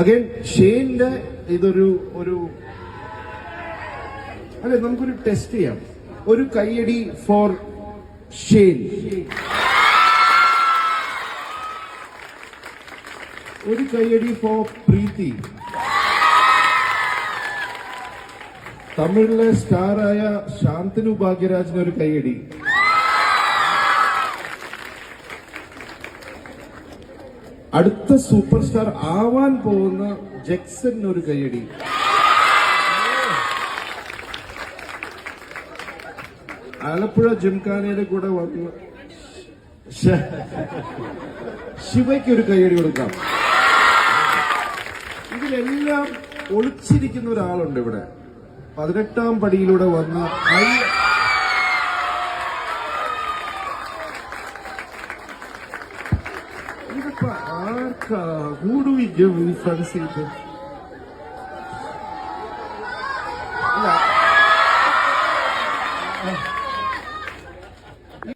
Again ഷെയിന്റെ ഇതൊരു ഒരു അല്ലെ നമുക്കൊരു ടെസ്റ്റ് ചെയ്യാം. ഒരു കയ്യടി ഫോർ ഷെയിൻ ഒരു കയ്യടി ഫോർ പ്രീതി. തമിഴിലെ സ്റ്റാറായ ശാന്തനു ഭാഗ്യരാജിന് ഒരു കൈയടി അടുത്ത സൂപ്പർ സ്റ്റാർ ആവാൻ പോകുന്ന ജക്സന് ഒരു കൈയടി ആലപ്പുഴ ജിംഖാനയുടെ കൂടെ വന്ന് ശിവയ്ക്ക് ഒരു കൈയടി കൊടുക്കാം. ഇതിലെല്ലാം ഒളിച്ചിരിക്കുന്ന ഒരാളുണ്ട് ഇവിടെ. പതിനെട്ടാം പടിയിലൂടെ വന്ന Who do we give with fancy?